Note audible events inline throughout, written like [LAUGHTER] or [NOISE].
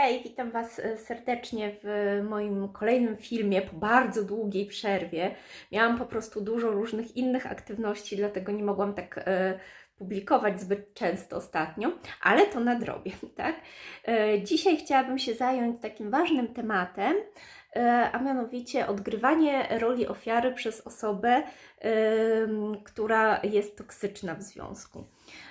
Hej, witam Was e, serdecznie w moim kolejnym filmie po bardzo długiej przerwie. Miałam po prostu dużo różnych innych aktywności, dlatego nie mogłam tak e, publikować zbyt często ostatnio, ale to nadrobię, [LAUGHS] tak? E, dzisiaj chciałabym się zająć takim ważnym tematem, e, a mianowicie odgrywanie roli ofiary przez osobę, em, która jest toksyczna w związku.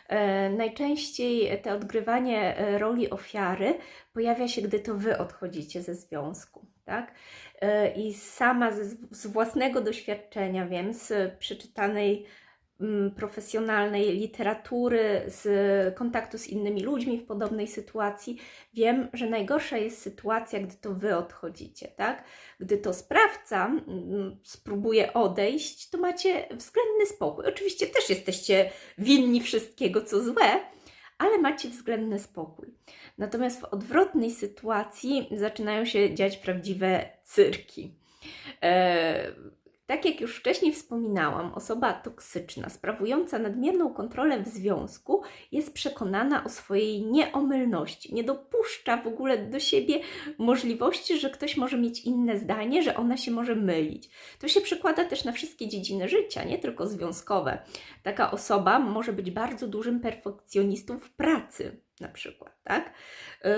E, Najczęściej to odgrywanie e, roli ofiary pojawia się, gdy to wy odchodzicie ze związku, tak? E, I sama ze, z własnego doświadczenia wiem, z przeczytanej profesjonalnej literatury, z kontaktu z innymi ludźmi w podobnej sytuacji, wiem, że najgorsza jest sytuacja, gdy to wy odchodzicie, tak? Gdy to sprawca mm, spróbuje odejść, to macie względny spokój. Oczywiście też jesteście winni wszystkiego, co złe, ale macie względny spokój. Natomiast w odwrotnej sytuacji zaczynają się dziać prawdziwe cyrki. Tak jak już wcześniej wspominałam, osoba toksyczna, sprawująca nadmierną kontrolę w związku, jest przekonana o swojej nieomylności. Nie dopuszcza w ogóle do siebie możliwości, że ktoś może mieć inne zdanie, że ona się może mylić. To się przekłada też na wszystkie dziedziny życia, nie tylko związkowe. Taka osoba może być bardzo dużym perfekcjonistą w pracy, na przykład, tak?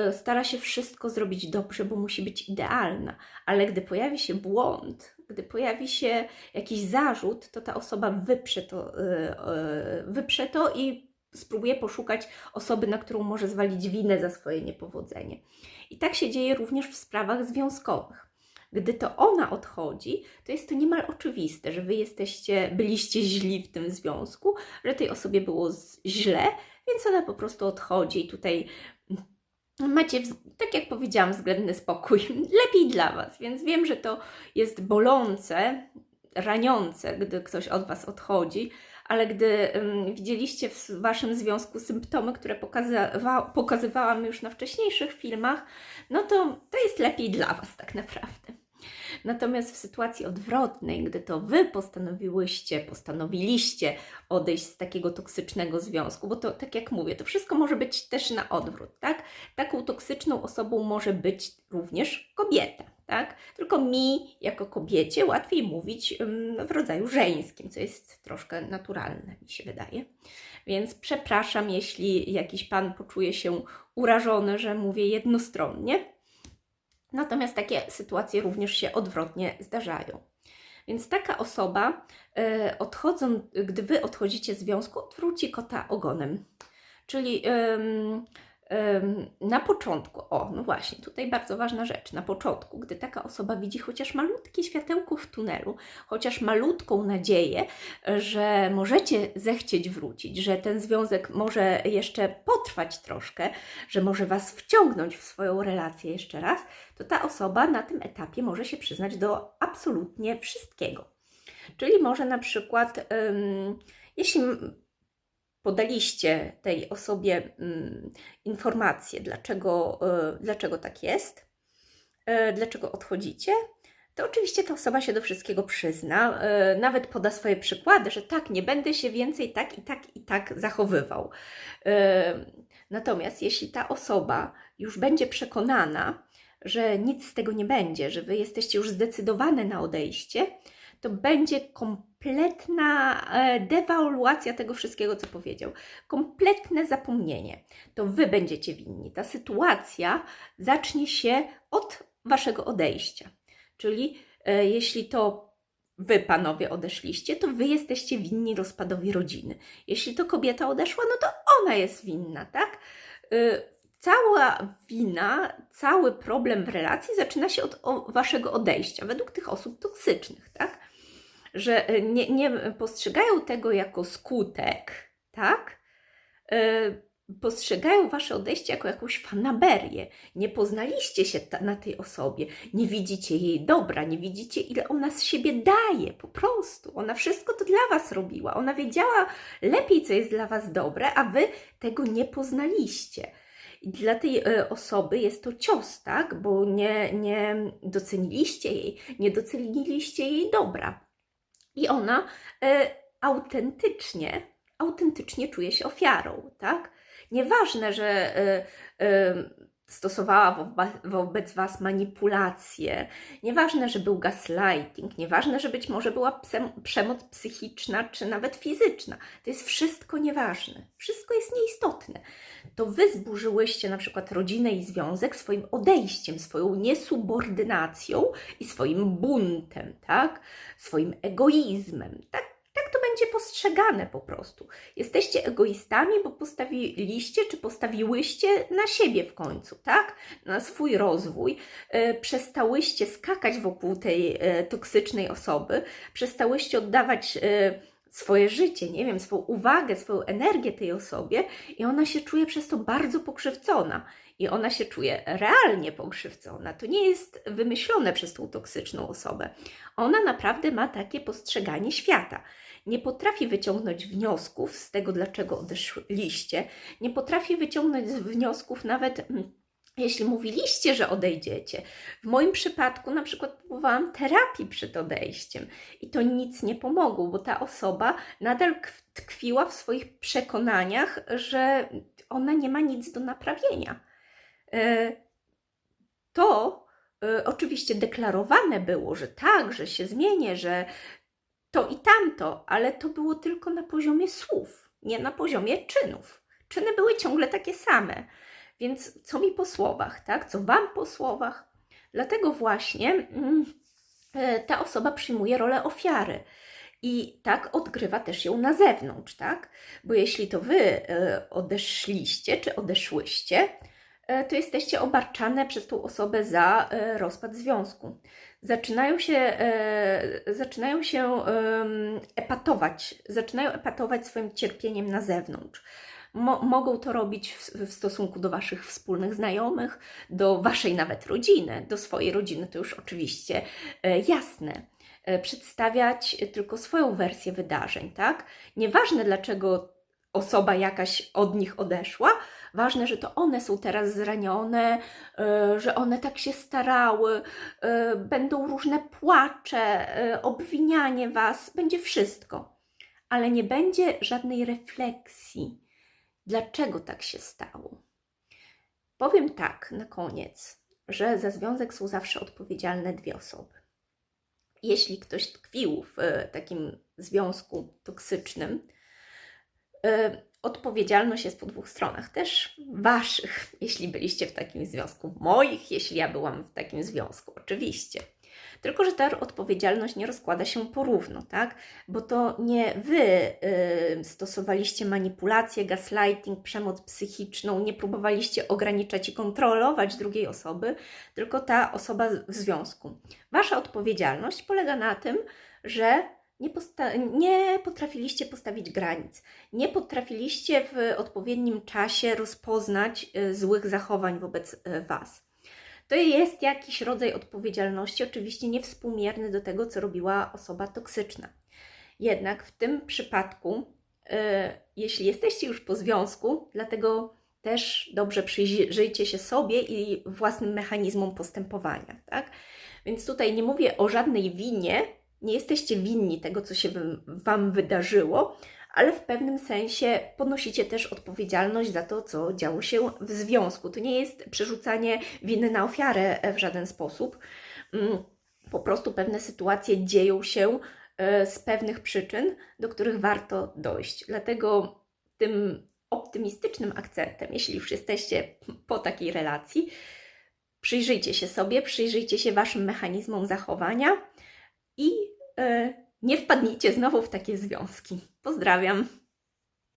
Y, Stara się wszystko zrobić dobrze, bo musi być idealna, ale gdy pojawi się błąd, gdy pojawi się jakiś zarzut, to ta osoba wyprze to, y, y, wyprze to i spróbuje poszukać osoby, na którą może zwalić winę za swoje niepowodzenie. I tak się dzieje również w sprawach związkowych. Gdy to ona odchodzi, to jest to niemal oczywiste, że wy jesteście, byliście źli w tym związku, że tej osobie było źle, więc ona po prostu odchodzi i tutaj macie, tak jak powiedziałam, względny spokój. [LAUGHS] Lepiej dla Was, więc wiem, że to jest bolące, raniące, gdy ktoś od Was odchodzi, ale gdy ym, widzieliście w Waszym związku symptomy, które pokazywa, pokazywałam już na wcześniejszych filmach, no to to jest lepiej dla Was tak naprawdę. Natomiast w sytuacji odwrotnej, gdy to Wy postanowiłyście, postanowiliście odejść z takiego toksycznego związku, bo to tak jak mówię, to wszystko może być też na odwrót, tak? Taką toksyczną osobą może być również kobieta, tak? Tylko mi, jako kobiecie, łatwiej mówić ym, w rodzaju żeńskim, co jest troszkę naturalne, mi się wydaje. Więc przepraszam, jeśli jakiś pan poczuje się urażony, że mówię jednostronnie. Natomiast takie sytuacje również się odwrotnie zdarzają. Więc taka osoba, e, odchodzą, gdy wy odchodzicie z związku, odwróci kota ogonem. Czyli na początku, o, no właśnie, tutaj bardzo ważna rzecz. Na początku, gdy taka osoba widzi chociaż malutkie światełko w tunelu, chociaż malutką nadzieję, że możecie zechcieć wrócić, że ten związek może jeszcze potrwać troszkę, że może was wciągnąć w swoją relację jeszcze raz, to ta osoba na tym etapie może się przyznać do absolutnie wszystkiego. Czyli może na przykład, ym, jeśli podaliście tej osobie ym, informację, dlaczego, y, dlaczego tak jest, y, dlaczego odchodzicie, to oczywiście ta osoba się do wszystkiego przyzna, y, nawet poda swoje przykłady, że tak, nie będę się więcej tak i tak i tak zachowywał. Natomiast jeśli ta osoba już będzie przekonana, że nic z tego nie będzie, że wy jesteście już zdecydowane na odejście, to będzie kompletna e, dewaluacja tego wszystkiego, co powiedział. Kompletne zapomnienie. To wy będziecie winni. Ta sytuacja zacznie się od waszego odejścia. Czyli e, jeśli to wy, panowie, odeszliście, to wy jesteście winni rozpadowi rodziny. Jeśli to kobieta odeszła, no to ona jest winna, tak? Y, cała wina, cały problem w relacji zaczyna się od waszego odejścia, według tych osób toksycznych, tak? Że y, nie, nie postrzegają tego jako skutek, tak? Y, Postrzegają wasze odejście jako jakąś fanaberię. Nie poznaliście się ta, na tej osobie, nie widzicie jej dobra, nie widzicie, ile ona z siebie daje, po prostu. Ona wszystko to dla was robiła. Ona wiedziała lepiej, co jest dla was dobre, a wy tego nie poznaliście. I dla tej e, osoby jest to cios, tak? Bo nie, nie doceniliście jej, nie doceniliście jej dobra. I ona e, autentycznie, autentycznie czuje się ofiarą, tak? Nieważne, że e, e, stosowała wobec Was manipulacje, nieważne, że był gaslighting, nieważne, że być może była przemoc psychiczna czy nawet fizyczna, to jest wszystko nieważne, wszystko jest nieistotne. To Wy zburzyłyście na przykład rodzinę i związek swoim odejściem, swoją niesubordynacją i swoim buntem, tak? Swoim egoizmem, tak? Będzie postrzegane po prostu. Jesteście egoistami, bo postawiliście czy postawiłyście na siebie w końcu, tak? Na swój rozwój. E, przestałyście skakać wokół tej e, toksycznej osoby, przestałyście oddawać e, swoje życie, nie wiem, swoją uwagę, swoją energię tej osobie i ona się czuje przez to bardzo pokrzywdzona. I ona się czuje realnie pokrzywdzona. To nie jest wymyślone przez tą toksyczną osobę. Ona naprawdę ma takie postrzeganie świata nie potrafi wyciągnąć wniosków z tego, dlaczego odeszliście, nie potrafi wyciągnąć z wniosków nawet. Jeśli mówiliście, że odejdziecie, w moim przypadku na przykład próbowałam terapii przed odejściem i to nic nie pomogło, bo ta osoba nadal kw- tkwiła w swoich przekonaniach, że ona nie ma nic do naprawienia. E, To e, oczywiście deklarowane było, że tak, że się zmienię, że to i tamto, ale to było tylko na poziomie słów, nie na poziomie czynów. Czyny były ciągle takie same. Więc co mi po słowach, tak? Co wam po słowach? Dlatego właśnie mm, e, ta osoba przyjmuje rolę ofiary. I tak odgrywa też ją na zewnątrz, tak? Bo jeśli to wy e, odeszliście czy odeszłyście, e, to jesteście obarczane przez tą osobę za rozpad związku zaczynają się, zaczynają się epatować, zaczynają epatować swoim cierpieniem na zewnątrz. Mo, mogą to robić w, w stosunku do Waszych wspólnych znajomych, do Waszej nawet rodziny, do swojej rodziny, to już oczywiście e, jasne. E, przedstawiać tylko swoją wersję wydarzeń, tak? Nieważne dlaczego osoba jakaś od nich odeszła, ważne, że to one są teraz zranione, e, że one tak się starały, e, będą różne płacze, e, obwinianie was, będzie wszystko. Ale nie będzie żadnej refleksji, dlaczego tak się stało. Powiem tak na koniec, że za związek są zawsze odpowiedzialne dwie osoby. Jeśli ktoś tkwił w e, takim związku toksycznym, e, odpowiedzialność jest po dwóch stronach, też waszych, [LAUGHS] jeśli byliście w takim związku, moich, jeśli ja byłam w takim związku, oczywiście. Tylko, że ta odpowiedzialność nie rozkłada się porówno, tak? Bo to nie wy y, stosowaliście manipulację, gaslighting, przemoc psychiczną, nie próbowaliście ograniczać i kontrolować drugiej osoby, tylko ta osoba w związku. Wasza odpowiedzialność polega na tym, że nie, posta- nie potrafiliście postawić granic, nie potrafiliście w odpowiednim czasie rozpoznać y, złych zachowań wobec y, Was. To jest jakiś rodzaj odpowiedzialności, oczywiście niewspółmierny do tego, co robiła osoba toksyczna. Jednak w tym przypadku, y, jeśli jesteście już po związku, dlatego też dobrze przyjrzyjcie się sobie i własnym mechanizmom postępowania, tak? Więc tutaj nie mówię o żadnej winie, nie jesteście winni tego, co się wam- Wam wydarzyło, ale w pewnym sensie ponosicie też odpowiedzialność za to, co działo się w związku. To nie jest przerzucanie winy na ofiarę e, w żaden sposób. Mm, Po prostu pewne sytuacje dzieją się e, z pewnych przyczyn, do których warto dojść. Dlatego tym optymistycznym akcentem, jeśli już jesteście po takiej relacji, przyjrzyjcie się sobie, przyjrzyjcie się Waszym mechanizmom zachowania i e, nie wpadnijcie znowu w takie związki. Pozdrawiam.